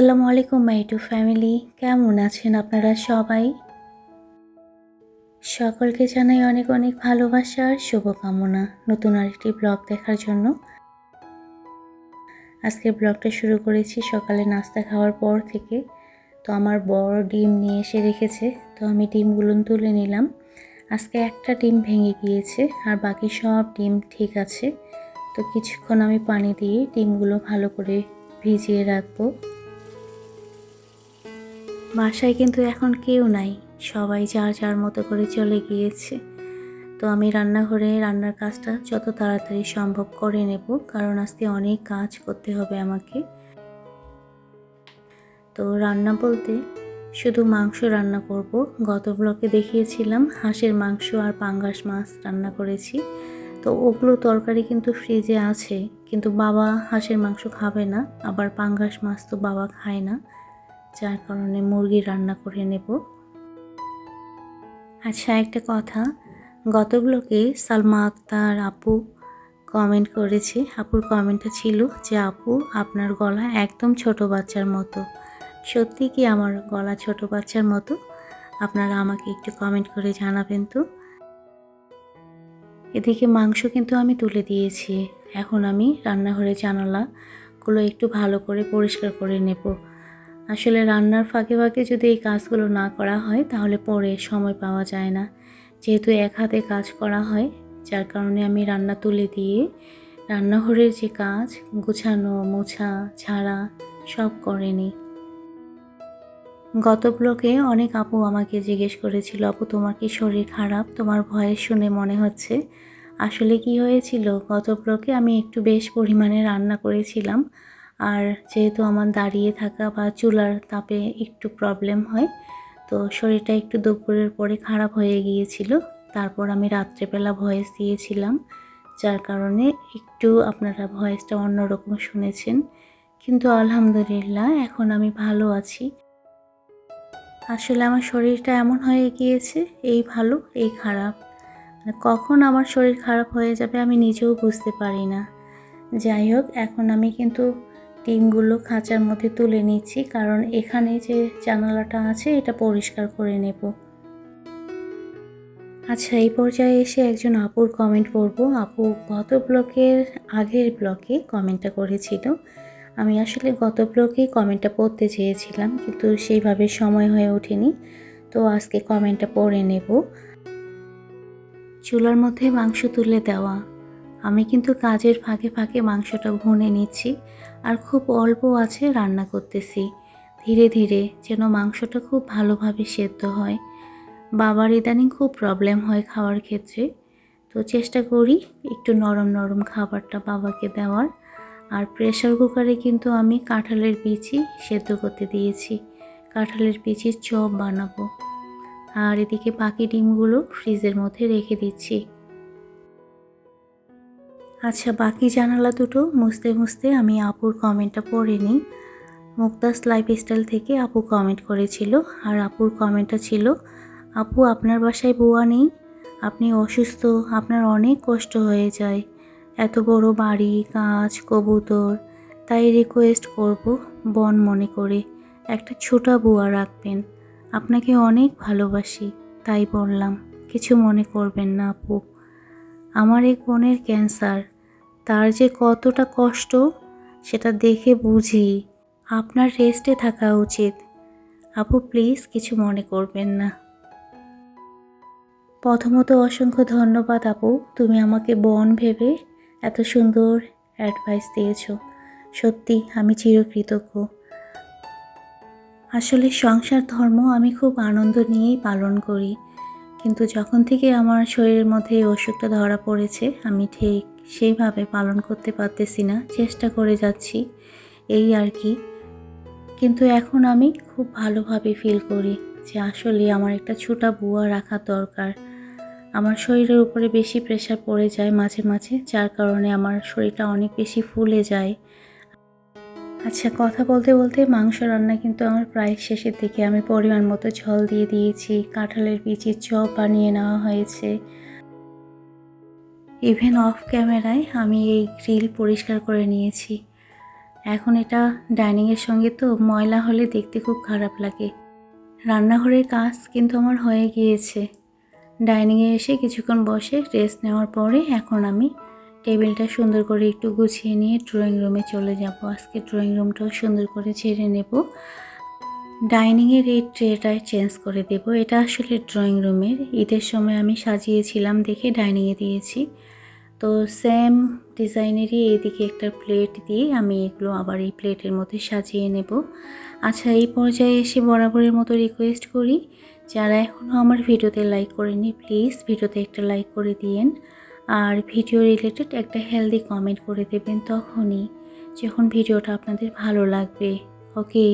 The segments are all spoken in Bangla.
আসসালামু আলাইকুম মাই টু ফ্যামিলি কেমন আছেন আপনারা সবাই? সকলকে জানাই অনেক অনেক ভালোবাসা আর শুভকামনা নতুন আরেকটি ব্লগ দেখার জন্য। আজকের ব্লগটা শুরু করেছি সকালে নাস্তা খাওয়ার পর থেকে। তো আমার বড় ডিম নিয়ে এসে রেখেছে, তো আমি ডিমগুলো তুলে নিলাম। আজকে একটা ডিম ভেঙে গিয়েছে আর বাকি সব ডিম ঠিক আছে। তো কিছুক্ষণ আমি পানি দিয়ে ডিমগুলো ভালো করে ভিজিয়ে রাখব। বাসায় কিন্তু এখন কেউ নাই। সবাই যার যার মতো করে চলে গিয়েছে। তো আমি রান্নাঘরে রান্নার কাজটা যত তাড়াতাড়ি সম্ভব করে নেব, কারণ আজকে অনেক কাজ করতে হবে আমাকে। তো রান্না বলতে শুধু মাংস রান্না করব। গত ব্লকে দেখিয়েছিলাম হাঁসের মাংস আর পাঙ্গাস মাছ রান্না করেছি। তো ওগুলো তরকারি কিন্তু ফ্রিজে আছে, কিন্তু বাবা হাঁসের মাংস খাবে না, আবার পাঙ্গাস মাছ তো বাবা খায় না। যার কারণে মুরগি রান্না করে নেব। আচ্ছা একটা কথা। গত ব্লকে সালমা আক্তার আপু কমেন্ট করেছে। আপুর কমেন্টটা ছিল যে, আপু, আপনার গলা একদম ছোট বাচ্চার মতো। সত্যি কি আমার গলা ছোট বাচ্চার মতো? আপনারা আমাকে একটু কমেন্ট করে জানাবেন তো? এদিকে মাংস কিন্তু আমি তুলে দিয়েছি। এখন আমি রান্নাঘরে জানালাগুলো একটু ভালো করে পরিষ্কার করে নেব। আসলে রান্নার ফাঁকে ফাঁকে যদি এই কাজগুলো না করা হয়, তাহলে পরে সময় পাওয়া যায় না। যেহেতু এক হাতে কাজ করা হয়, যার কারণে আমি রান্না তুলে দিয়ে, রান্নাঘরের যে কাজ, গুছানো, মোছা, ছাড়া, সব করে নিই। গত ব্লকে অনেক আপু আমাকে জিজ্ঞেস করেছিল, আপু, তোমার কি শরীর খারাপ? তোমার ভয়েস শুনে মনে হচ্ছে। আসলে কি হয়েছিল, গত ব্লকে আমি একটু বেশ পরিমাণে রান্না করেছিলাম। আর যেহেতু আমার দাঁড়িয়ে থাকা বা চুলার তাপে একটু প্রবলেম হয়, তো শরীরটা একটু দুপুরের পরে খারাপ হয়ে গিয়েছিল। তারপর আমি রাত্রেবেলা ভয়েস দিয়েছিলাম, যার কারণে একটু আপনারা ভয়েসটা অন্যরকম শুনেছেন। কিন্তু আলহামদুলিল্লাহ, এখন আমি ভালো আছি। আসলে আমার শরীরটা এমন হয়ে গিয়েছে, এই ভালো, এই খারাপ। মানে কখন আমার শরীর খারাপ হয়ে যাবে আমি নিজেও বুঝতে পারি না। যাই হোক, এখন আমি কিন্তু ডিমগুলো খাঁচার মধ্যে তুলে নিচ্ছি, কারণ এখানে যে জানালাটা আছে, এটা পরিষ্কার করে নেব। আচ্ছা এই পর্যায়ে এসে একজন আপুর কমেন্ট পড়ব আপু গত ব্লকের আগের ব্লকে কমেন্টটা করেছিল। আমি আসলে গত ব্লকেই কমেন্টটা পড়তে চেয়েছিলাম, কিন্তু সেইভাবে সময় হয়ে ওঠেনি। তো আজকে কমেন্টটা পড়ে নেব। চুলার মধ্যে মাংস তুলে দেওয়া। আমি কিন্তু কাজের ফাঁকে ফাঁকে মাংসটা ভুনে নিচ্ছি। আর খুব অল্প আছে রান্না করতেছি। ধীরে ধীরে যেন মাংসটা খুব ভালোভাবে সেদ্ধ হয়। বাবার ইদানিং খুব প্রবলেম হয় খাওয়ার ক্ষেত্রে। তো চেষ্টা করি একটু নরম নরম খাবারটা বাবাকে দেওয়ার। আর প্রেশার কুকারে কিন্তু আমি কাঁঠালের বিচি সেদ্ধ করতে দিয়েছি। কাঁঠালের বিচির চপ বানাবো। আর এদিকে বাকি ডিমগুলো ফ্রিজের মধ্যে রেখে দিচ্ছি। আচ্ছা বাকি জানালা দুটো মুছতে মুছতে আমি আপুর কমেন্টটা পড়ে নিই। মুক্তাস লাইফস্টাইল থেকে আপু কমেন্ট করেছিল, আর আপুর কমেন্টটা ছিল, আপু, আপনার বাসায় বুয়া নেই? আপনি অসুস্থ, আপনার অনেক কষ্ট হয়ে যায়। এত বড় বাড়ি, কাজ, কবুতর, তাই রিকোয়েস্ট করব বন মনে করে। একটা ছোটা বুয়া রাখবেন। আপনাকে অনেক ভালোবাসি, তাই বললাম, কিছু মনে করবেন না আপু। আমার এক বোনের ক্যান্সার তার যে কতটা কষ্ট, সেটা দেখে বুঝি আপনার রেস্টে থাকা উচিত। আপু, প্লিজ কিছু মনে করবেন না। প্রথমত অসংখ্য ধন্যবাদ আপু, তুমি আমাকে বন ভেবে এত সুন্দর অ্যাডভাইস দিয়েছ। সত্যি, আমি চিরকৃতজ্ঞ। আসলে সংসার ধর্ম আমি খুব আনন্দ নিয়েই পালন করি। কিন্তু যখন থেকে আমার শরীরের মধ্যে এই অসুখটা ধরা পড়েছে, আমি ঠিক সেইভাবে পালন করতে পারতেছি না, চেষ্টা করে যাচ্ছি এই আর কি। কিন্তু এখন আমি খুব ভালোভাবে ফিল করি যে আসলে আমার একটা ছোটা বুয়া রাখা দরকার। আমার শরীরের উপরে বেশি প্রেশার পড়ে যায় মাঝে মাঝে, যার কারণে আমার শরীরটা অনেক বেশি ফুলে যায়। আচ্ছা কথা বলতে বলতে মাংস রান্না কিন্তু আমার প্রায় শেষের দিকে। আমি পরিমাণ মতো ঝল দিয়ে দিয়েছি, কাঁঠালের বিচির চপ বানিয়ে নেওয়া হয়েছে। ইভেন অফ ক্যামেরায় আমি এই গ্রিল পরিষ্কার করে নিয়েছি। এখন এটা ডাইনিংয়ের সঙ্গে তো ময়লা হলে দেখতে খুব খারাপ লাগে। রান্নাঘরের কাজ কিন্তু আমার হয়ে গিয়েছে। ডাইনিংয়ে এসে কিছুক্ষণ বসে রেস্ট নেওয়ার পরে এখন আমি টেবিলটা সুন্দর করে একটু গুছিয়ে নিয়ে ড্রয়িং রুমে চলে যাব। আজকে ড্রয়িং রুমটাও সুন্দর করে ছেড়ে নেব। ডাইনিংয়ের এই ট্রেটা চেঞ্জ করে দেব। এটা আসলে ড্রয়িং রুমের ঈদের সময় আমি সাজিয়েছিলাম দেখে ডাইনিংয়ে দিয়েছি। তো সেম ডিজাইনেরই এদিকে একটা প্লেট দিয়ে আমি এগুলো আবার এই প্লেটের মধ্যে সাজিয়ে নেব। আচ্ছা এই পর্যায়ে এসে বরাবরের মতো রিকোয়েস্ট করি। যারা এখনও আমার ভিডিওতে লাইক করেনি প্লিজ ভিডিওতে একটা লাইক করে দিয়েন। আর ভিডিও রিলেটেড একটা হেলদি কমেন্ট করে দেবেন তখনই যখন ভিডিওটা আপনাদের ভালো লাগবে ওকে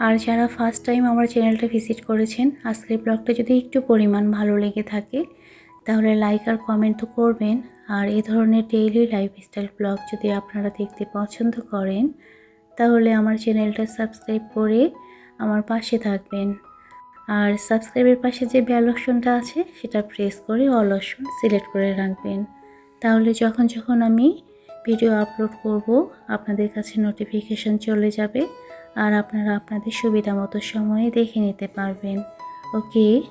আর যারা ফার্স্ট টাইম আমার চ্যানেলটা ভিজিট করেছেন আজকের ব্লগটা যদি একটু পরিমাণ ভালো লেগে থাকে, তাহলে লাইক আর কমেন্ট তো করবেন। আর এই ধরনের ডেইলি লাইফস্টাইল ব্লগ যদি আপনারা দেখতে পছন্দ করেন, তাহলে আমার চ্যানেলটা সাবস্ক্রাইব করে আমার পাশে থাকবেন। আর সাবস্ক্রাইবের পাশে যে বেল অপশনটা আছে, সেটা প্রেস করে অল অপশন সিলেক্ট করে রাখবেন। তাহলে যখন যখন আমি ভিডিও আপলোড করব, আপনাদের কাছে নোটিফিকেশন চলে যাবে আর আপনারা আপনাদের সুবিধা মতো সময়ে দেখে নিতে পারবেন। ওকে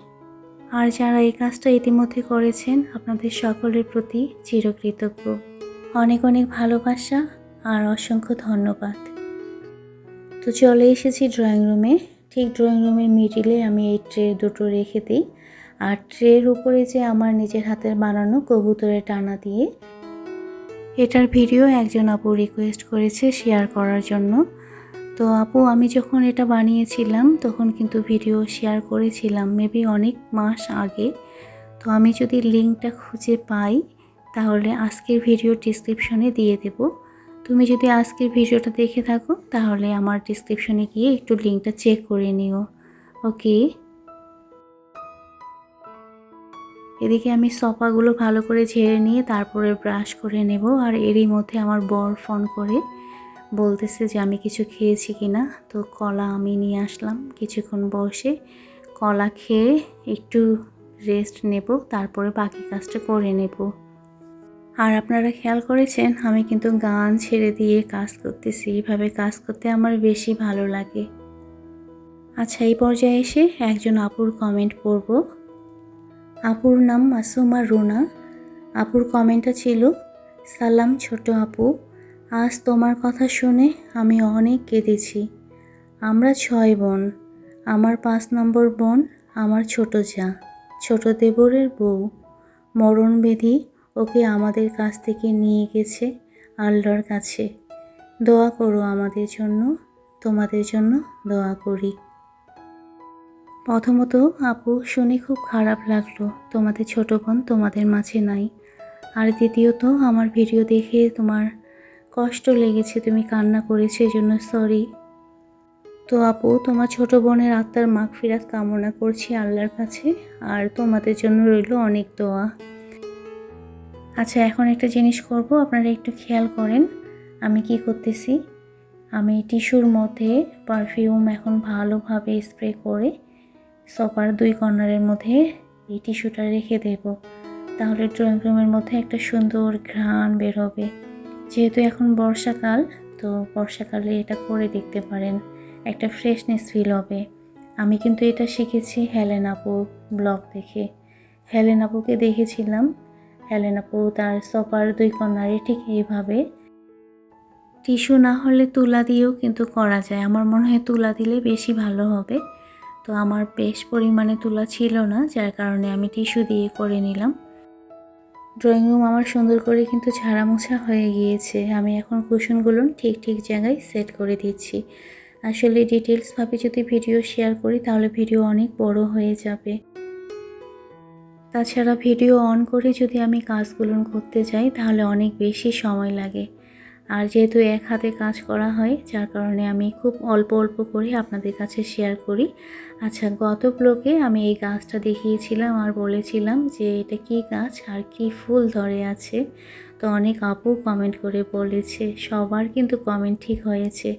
আর যারা এই কাজটা ইতিমধ্যে করেছেন, আপনাদের সকলের প্রতি চিরকৃতজ্ঞ। অনেক অনেক ভালোবাসা আর অসংখ্য ধন্যবাদ। তো চলে এসেছি ড্রয়িং রুমে ঠিক ড্রয়িং রুমের মিডিলে আমি এই ট্রে দুটো রেখে দিই। আর ট্রের উপরে যে আমার নিজের হাতের বানানো কবুতরের টানা দিয়ে, এটার ভিডিও একজন আপু রিকোয়েস্ট করেছে শেয়ার করার জন্য। তো আপু, আমি যখন এটা বানিয়েছিলাম, তখন কিন্তু ভিডিও শেয়ার করেছিলাম মেবি অনেক মাস আগে। তো আমি যদি লিঙ্কটা খুঁজে পাই, তাহলে আজকের ভিডিও ডিসক্রিপশনে দিয়ে দেব। তুমি যদি আজকের ভিডিওটা দেখে থাকো, তাহলে আমার ডিসক্রিপশনে গিয়ে একটু লিঙ্কটা চেক করে নিও ওকে এদিকে আমি সপাগুলো ভালো করে ঝেড়ে নিয়ে তারপরে ব্রাশ করে নেব, আর এরই মধ্যে আমার বর ফোন করে, বলতেছে যে আমি কিছু খেয়েছি কি না তো কলা আমি নিয়ে আসলাম কিছুক্ষণ বসে, কলা খেয়ে একটু রেস্ট নেব, তারপরে বাকি কাজটা করে নেব। আর আপনারা খেয়াল করেছেন, আমি কিন্তু গান ছেড়ে দিয়ে কাজ করতেছি। এইভাবে কাজ করতে আমার বেশি ভালো লাগে। আচ্ছা এই পর্যায়ে এসে একজন আপুর কমেন্ট পড়ব। আপুর নাম মাসুমা রুনা। আপুর কমেন্টটা ছিল, সালাম ছোট আপু, আজ তোমার কথা শুনে আমি অনেক কেঁদেছি। আমরা ছয় বোন, আমার পাঁচ নম্বর বোন, আমার ছোট যা, ছোট দেবরের বউ মরণবেধি ওকে আমাদের কাছ থেকে নিয়ে গেছে আল্লাহর কাছে। দোয়া করো আমাদের জন্য, তোমাদের জন্য দোয়া করি। প্রথমত, আপু, শুনে খুব খারাপ লাগল। তোমাদের ছোট বোন তোমাদের মাঝে নাই। আর দ্বিতীয়ত, আমার ভিডিও দেখে তোমার কষ্ট লেগেছে, তুমি কান্না করেছ এই জন্য সরি তো আপু, তোমার ছোট বোনের আত্মার মাগ ফিরাত কামনা করছি আল্লাহর কাছে, আর তোমাদের জন্য রইল অনেক দোয়া। আচ্ছা এখন একটা জিনিস করব, আপনারা একটু খেয়াল করেন আমি কি করতেছি। আমি টিস্যুর মধ্যে পারফিউম এখন ভালোভাবে স্প্রে করে সপার দুই কর্নারের মধ্যে এই টিস্যুটা রেখে দেব। তাহলে ড্রয়িং রুমের মধ্যে একটা সুন্দর ঘ্রাণ বের হবে। যেহেতু এখন বর্ষাকাল, তো বর্ষাকালে এটা করে দেখতে পারেন, একটা ফ্রেশনেস ফিল হবে। আমি কিন্তু এটা শিখেছি হেলেন আপুর ব্লগ দেখে। হেলেন আপুকে দেখেছিলাম হেলেন আপু তার সপার দুই কর্নারে ঠিক এইভাবে। টিস্যু না হলে তুলা দিয়েও কিন্তু করা যায়। আমার মনে হয় তুলা দিলে বেশি ভালো হবে। তো আমার বেশ পরিমাণে তুলা ছিল না, যার কারণে আমি টিস্যু দিয়ে করে নিলাম। ড্রয়িং রুম আমার সুন্দর করে কিন্তু ঝাড়া মোছা হয়ে গিয়েছে। আমি এখন কুশনগুলো ঠিক ঠিক জায়গায় সেট করে দিচ্ছি। আসলে ডিটেলসভাবে যদি ভিডিও শেয়ার করি, তাহলে ভিডিও অনেক বড় হয়ে যাবে। তাছাড়া ভিডিও অন করে যদি আমি কাজগুলো করতে যাই, তাহলে অনেক বেশি সময় লাগে। আর যেহেতু এক হাতে কাজ করা হয়, যার কারণে আমি খুব অল্প অল্প করে আপনাদের কাছে শেয়ার করি। আচ্ছা গত ব্লগে আমি এই গাছটা দেখিয়েছিলাম আর বলেছিলাম যে এটা কি গাছ আর কি ফুল ধরে আছে। তো অনেক আপু কমেন্ট করে বলেছে, সবার কিন্তু কমেন্ট ঠিক হয়েছে।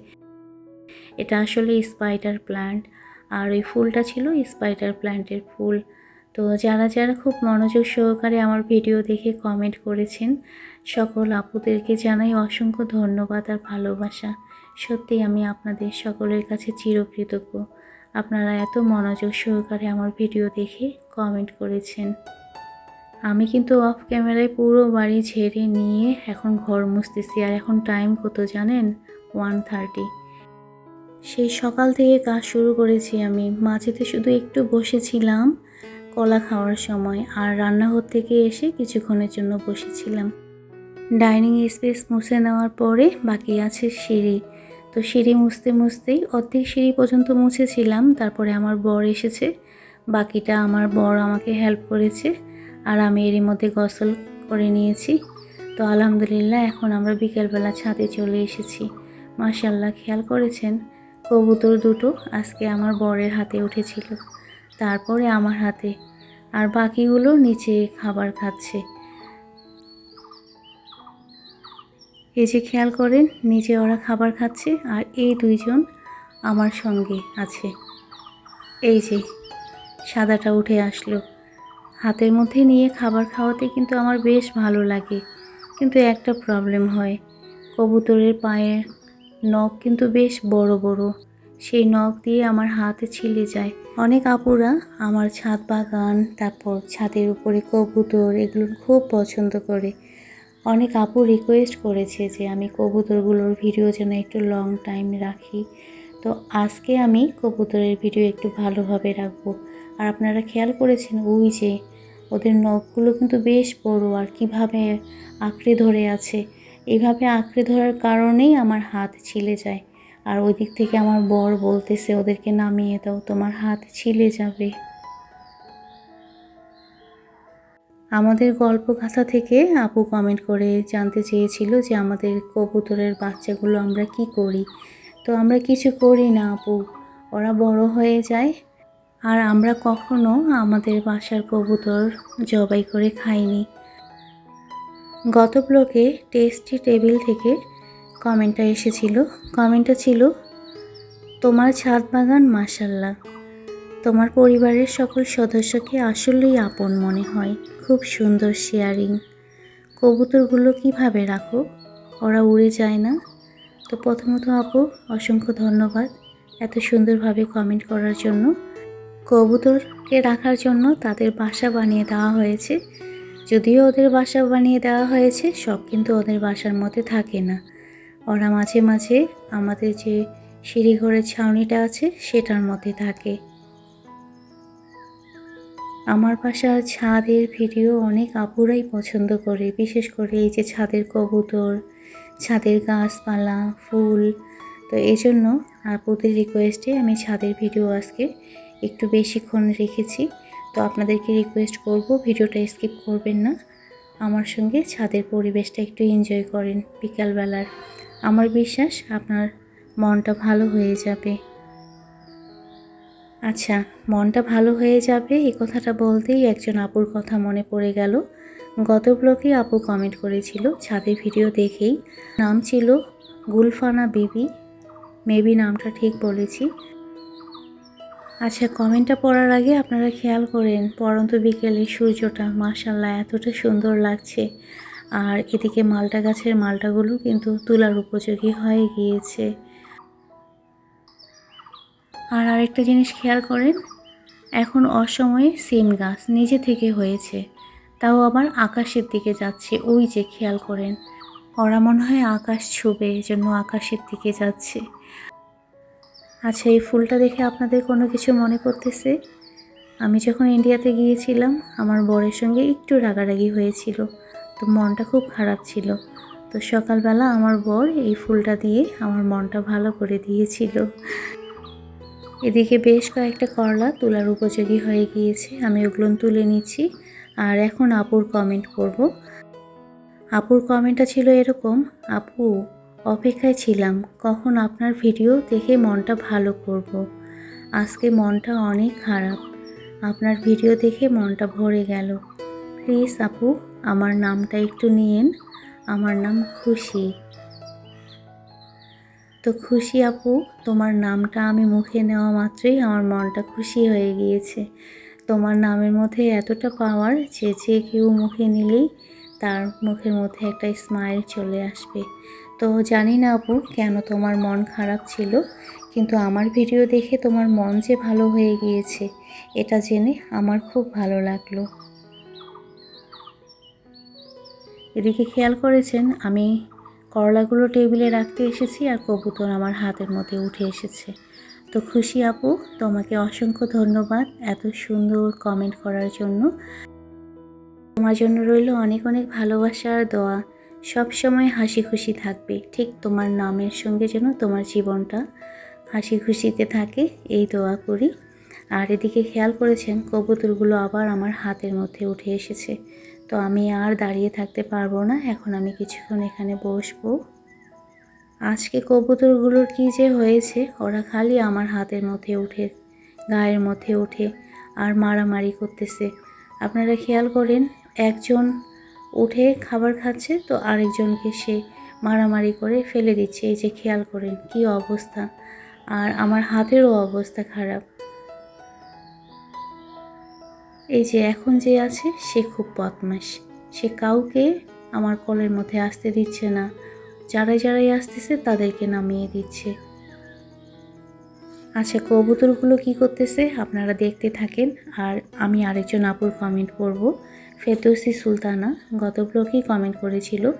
এটা আসলে স্পাইডার প্ল্যান্ট আর ওই ফুলটা ছিল স্পাইডার প্ল্যান্টের ফুল। তো যারা যারা খুব মনোযোগ সহকারে আমার ভিডিও দেখে কমেন্ট করেছেন, সকল আপুদেরকে জানাই অসংখ্য ধন্যবাদ আর ভালোবাসা। সত্যি আমি আপনাদের সকলের কাছে চিরকৃতজ্ঞ। আপনারা এত মনোযোগ সহকারে আমার ভিডিও দেখে কমেন্ট করেছেন। আমি কিন্তু অফ ক্যামেরায় পুরো বাড়ি ঝেড়ে নিয়ে এখন ঘর মুছতেছি আর এখন টাইম কত জানেন? ওয়ান থার্টি সেই সকাল থেকে কাজ শুরু করেছি আমি। মাঝেতে শুধু একটু বসেছিলাম কলা খাওয়ার সময় আর রান্নাঘর থেকে এসে কিছুক্ষণের জন্য বসেছিলাম। ডাইনিং স্পেস মুছে নেওয়ার পরে বাকি আছে সিঁড়ি। তো সিঁড়ি মুছতে মুছতেই অর্ধেক সিঁড়ি পর্যন্ত মুছেছিলাম, তারপরে আমার বর এসেছে। বাকিটা আমার বর আমাকে হেল্প করেছে আর আমি এরই মধ্যে গসল করে নিয়েছি। তো আলহামদুলিল্লাহ এখন আমরা বিকেলবেলা ছাদে চলে এসেছি। মাশাল্লাহ খেয়াল করেছেন? কবুতর দুটো আজকে আমার বরের হাতে উঠেছিল। তারপরে আমার হাতে। আর বাকিগুলো নিচে খাবার খাচ্ছে। এই যে খেয়াল করেন, নিচে ওরা খাবার খাচ্ছে আর এই দুইজন আমার সঙ্গে আছে। এই যে, সাদাটা উঠে আসলো। হাতের মধ্যে নিয়ে খাবার খাওয়াতে কিন্তু আমার বেশ ভালো লাগে। কিন্তু একটা প্রবলেম হয়। কবুতরের পায়ের নখ কিন্তু বেশ বড় বড়। সেই নখ দিয়ে আমার হাতে ছিলে যায়। অনেক আপুরা আমার ছাদ বাগান, তারপর ছাদের উপরে কবুতর এগুলো খুব পছন্দ করে। অনেক আপু রিকোয়েস্ট করেছে যে আমি কবুতরগুলোর ভিডিও যেন একটু লং টাইম রাখি। তো আজকে আমি কবুতরের ভিডিও একটু ভালোভাবে রাখব। আর আপনারা খেয়াল করেছেন ওই যে ওদের নখগুলো কিন্তু বেশ বড় আর কীভাবে আঁকড়ে ধরে আছে। এইভাবে আঁকড়ে ধরার কারণেই আমার হাত ছিলে যায়। আর ওই দিক থেকে আমার বর বলতেছে, ওদেরকে নামিয়ে দাও, তোমার হাত ছিলে যাবে। আমাদের গল্প কথা থেকে আপু কমেন্ট করে জানতে চেয়েছিল যে আমাদের কবুতরের বাচ্চাগুলো আমরা কি করি। তো আমরা কিছু করি না আপু, ওরা বড় হয়ে যায় আর আমরা কখনো আমাদের বাসার কবুতর জবাই করে খাইনি। গত ব্লকে টেস্টি টেবিল থেকে কমেন্টটা এসেছিল। কমেন্টটা ছিল, তোমার ছাদ বাগান মাসাল্লাহ তোমার পরিবারের সকল সদস্যকে আসলেই আপন মনে হয়। খুব সুন্দর শেয়ারিং কবুতরগুলো কীভাবে রাখো? ওরা উড়ে যায় না? তো প্রথমত আপু, অসংখ্য ধন্যবাদ এত সুন্দরভাবে কমেন্ট করার জন্য। কবুতরকে রাখার জন্য তাদের বাসা বানিয়ে দেওয়া হয়েছে। যদিও ওদের বাসা বানিয়ে দেওয়া হয়েছে, সব কিন্তু ওদের বাসার মধ্যে থাকে না। ওরা মাঝে মাঝে আমাদের যে সিঁড়িঘরের ছাউনিটা আছে, সেটার মধ্যে থাকে। আমার বাসার ছাদের ভিডিও অনেক আপুরাই পছন্দ করে, বিশেষ করে এই যে ছাদের কবুতর, ছাদের গাছপালা, ফুল। তো এই জন্য আপুদের রিকোয়েস্টে আমি ছাদের ভিডিও আজকে একটু বেশিক্ষণ রেখেছি। তো আপনাদেরকে রিকোয়েস্ট করব, ভিডিওটা স্কিপ করবেন না। আমার সঙ্গে ছাদের পরিবেশটা একটু এনজয় করেন বিকালবেলার। আমার বিশ্বাস আপনার মনটা ভালো হয়ে যাবে। আচ্ছা মনটা ভালো হয়ে যাবে এই কথাটা বলতেই একজন আপুর কথা মনে পড়ে গেল। গত ব্লকে আপু কমেন্ট করেছিল ছাদের ভিডিও দেখেই। নাম ছিল গুলফানা বিবি মেবি নামটা ঠিক বলেছি। আচ্ছা কমেন্টটা পড়ার আগে আপনারা খেয়াল করেন, পরন্ত বিকেলে সূর্যটা মাসাল্লাহ এতটা সুন্দর লাগছে। আর এদিকে মালটা গাছের মালটাগুলো কিন্তু তোলার উপযোগী হয়ে গিয়েছে। আর আরেকটা জিনিস খেয়াল করেন, এখন অসময়ে সিম গাছ নিজে থেকে হয়েছে, তাও আবার আকাশের দিকে যাচ্ছে, ওই যে খেয়াল করেন। ওরা মনে হয় আকাশ ছুবে জন্য আকাশের দিকে যাচ্ছে। আচ্ছা এই ফুলটা দেখে আপনাদের কোনো কিছু মনে পড়তেছে? আমি যখন ইন্ডিয়াতে গিয়েছিলাম, আমার বরের সঙ্গে একটু রাগারাগি হয়েছিল। তো মনটা খুব খারাপ ছিল। তো সকালবেলা আমার বর এই ফুলটা দিয়ে আমার মনটা ভালো করে দিয়েছিল। এদিকে বেশ কয়েকটা করলা তোলার উপযোগী হয়ে গিয়েছে, আমি ওগুলো তুলে নিচ্ছি। আর এখন আপুর কমেন্ট করব। আপুর কমেন্টটা ছিল এরকম, আপু, অপেক্ষায় ছিলাম, কখন আপনার ভিডিও দেখে মনটা ভালো করব। আজকে মনটা অনেক খারাপ। আপনার ভিডিও দেখে মনটা ভরে গেল। প্লিজ আপু আমার নামটা একটু নিয়েন। আমার নাম খুশি। তো খুশি আপু, তোমার নামটা আমি মুখে নেওয়া মাত্রই আমার মনটা খুশি হয়ে গিয়েছে। তোমার নামের মধ্যে এতটা পাওয়ার যে যে কেউ মুখে নিলেই তার মুখের মধ্যে একটা স্মাইল চলে আসবে। তো জানি না আপু কেন তোমার মন খারাপ ছিল, কিন্তু আমার ভিডিও দেখে তোমার মন যে ভালো হয়ে গিয়েছে, এটা জেনে আমার খুব ভালো লাগল। এদিকে খেয়াল করেছেন, আমি করলাগুলো টেবিলে রাখতে এসেছি আর কবুতর আমার হাতের মধ্যে উঠে এসেছে। তো খুশি আপু, তোমাকে অসংখ্য ধন্যবাদ এত সুন্দর কমেন্ট করার জন্য। তোমার জন্য রইল অনেক অনেক ভালোবাসা আর দোয়া। সব সময় হাসি খুশি থাকবে। ঠিক তোমার নামের সঙ্গে যেন তোমার জীবনটা হাসি খুশিতে থাকে, এই দোয়া করি। আর এদিকে খেয়াল করেছেন, কবুতরগুলো আবার আমার হাতের মধ্যে উঠে এসেছে। তো আমি আর দাঁড়িয়ে থাকতে পারব না। এখন আমি কিছুক্ষণ এখানে বসবো। আজকে কবুতরগুলোর কী যে হয়েছে, ওরা খালি আমার হাতের মধ্যে উঠে, গায়ের মধ্যে উঠে আর মারামারি করতেছে। আপনারা খেয়াল করেন, একজন উঠে খাবার খাচ্ছে, তো আরেকজনকে সে মারামারি করে ফেলে দিচ্ছে। এই যে খেয়াল করেন, কি অবস্থা। আর আমার হাতেরও অবস্থা খারাপ। এই যে এখন যে আছে, সে খুব বদমাস সে কাউকে আমার কলের মধ্যে আসতে দিচ্ছে না। যারাই যারাই আসতেছে, তাদেরকে নামিয়ে দিচ্ছে। আচ্ছা কবুতরগুলো কি করতেছে আপনারা দেখতে থাকেন। আর আমি আরেকজন আপুর কমেন্ট করব। ফেরদৌসি সুলতানা গত ব্লকেই কমেন্ট করেছিল।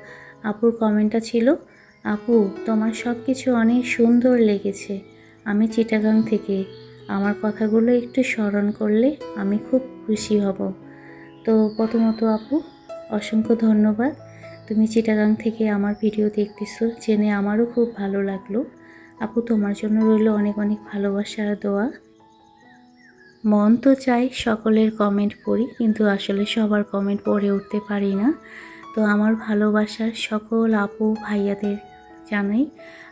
আপুর কমেন্টটা ছিল, আপু, তোমার সব কিছু অনেক সুন্দর লেগেছে। আমি চিটাগাং থেকে আমার কথাগুলো একটু স্মরণ করলে আমি খুব খুশি হব। তো প্রথমত আপু, অসংখ্য ধন্যবাদ। তুমি চিটাগাং থেকে আমার ভিডিও দেখতেছো, জেনে আমারও খুব ভালো লাগল। আপু, তোমার জন্য রইল অনেক অনেক ভালোবাসার দোয়া। মন তো চাই সকলের কমেন্ট পড়ি, কিন্তু আসলে সবার কমেন্ট পড়ে উঠতে পারি না। তো আমার ভালোবাসার সকল আপু ভাইয়াদের জানাই।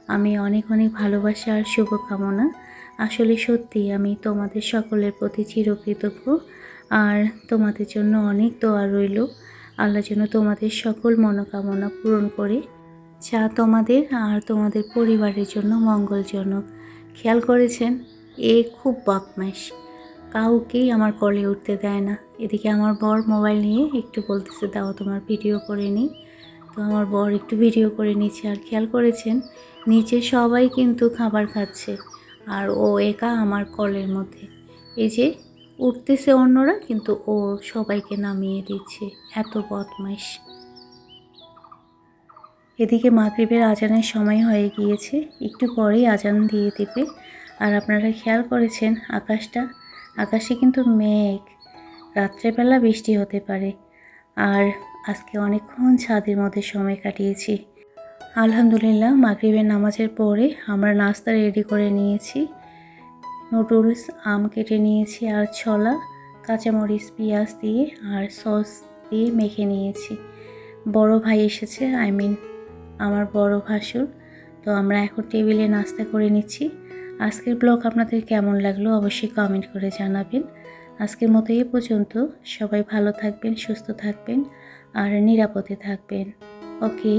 আমি অনেক অনেক ভালোবাসা আর শুভকামনা। আসলে সত্যি আমি তোমাদের সকলের প্রতি চিরকৃতজ্ঞ আর তোমাদের জন্য অনেক দোয়া রইল। আল্লাহ যেন তোমাদের সকল মনোকামনা পূরণ করে, যা তোমাদের আর তোমাদের পরিবারের জন্য মঙ্গলজনক। খেয়াল করেছেন? এ খুব বদমাইশ। কাউকেই আমার কলে উঠতে দেয় না। এদিকে আমার বর মোবাইল নিয়ে একটু বলতেছে, দাও তোমার ভিডিও করে নিই। তো আমার বর একটু ভিডিও করে নিচ্ছে। আর খেয়াল করেছেন? নিচে সবাই কিন্তু খাবার খাচ্ছে। আর ও একা আমার কলের মধ্যে। এই যে, উঠতেছে অন্যরা, কিন্তু ও সবাইকে নামিয়ে দিচ্ছে। এত বদমাইশ। এদিকে মাগরিবের আজানের সময় হয়ে গিয়েছে। একটু পরেই আজান দিয়ে দেবে। আর আপনারা খেয়াল করেছেন, আকাশটা? আকাশে কিন্তু মেঘ। রাত্রেবেলা বৃষ্টি হতে পারে। আর আজকে অনেকক্ষণ ছাদের মধ্যে সময় কাটিয়েছি। আলহামদুলিল্লাহ, মাগরিবের নামাজের পরে আমরা নাস্তা রেডি করে নিয়েছি। নুডলস আম কেটে নিয়েছি আর ছোলা, কাঁচামরিচ, পেঁয়াজ দিয়ে আর সস দিয়ে মেখে নিয়েছি। বড় ভাই এসেছে আই মিন আমার বড় ভাসুর। তো আমরা এখন টেবিলে নাস্তা করে নিচ্ছি। আজকের ব্লগ আপনাদের কেমন লাগল অবশ্যই কমেন্ট করে জানাবেন। আজকের মতো এ পর্যন্ত, সবাই ভালো থাকবেন, সুস্থ থাকবেন আর নিরাপদে থাকবেন। ওকে